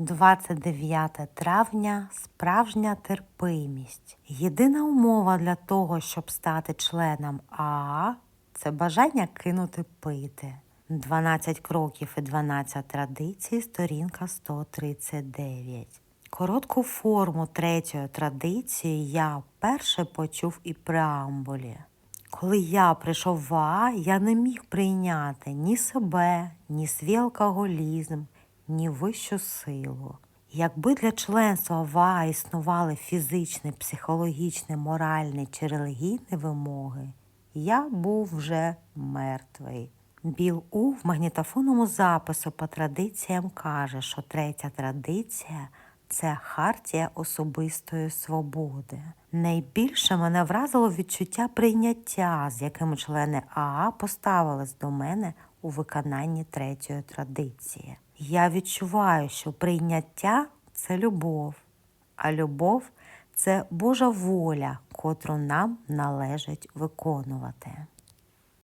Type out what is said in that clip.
29 травня справжня терпимість. Єдина умова для того, щоб стати членом АА це бажання кинути пити. 12 кроків і 12 традицій, сторінка 139. Коротку форму третьої традиції я вперше почув і преамбулі. Коли я прийшов в АА, я не міг прийняти ні себе, ні свій алкоголізм, ні вищу силу. Якби для членства в АА існували фізичні, психологічні, моральні чи релігійні вимоги, я був вже мертвий. Біл У в магнітофонному запису по традиціям каже, що третя традиція це хартія особистої свободи. Найбільше мене вразило відчуття прийняття, з яким члени АА поставились до мене у виконанні третьої традиції. Я відчуваю, що прийняття це любов, а любов це Божа воля, котру нам належить виконувати.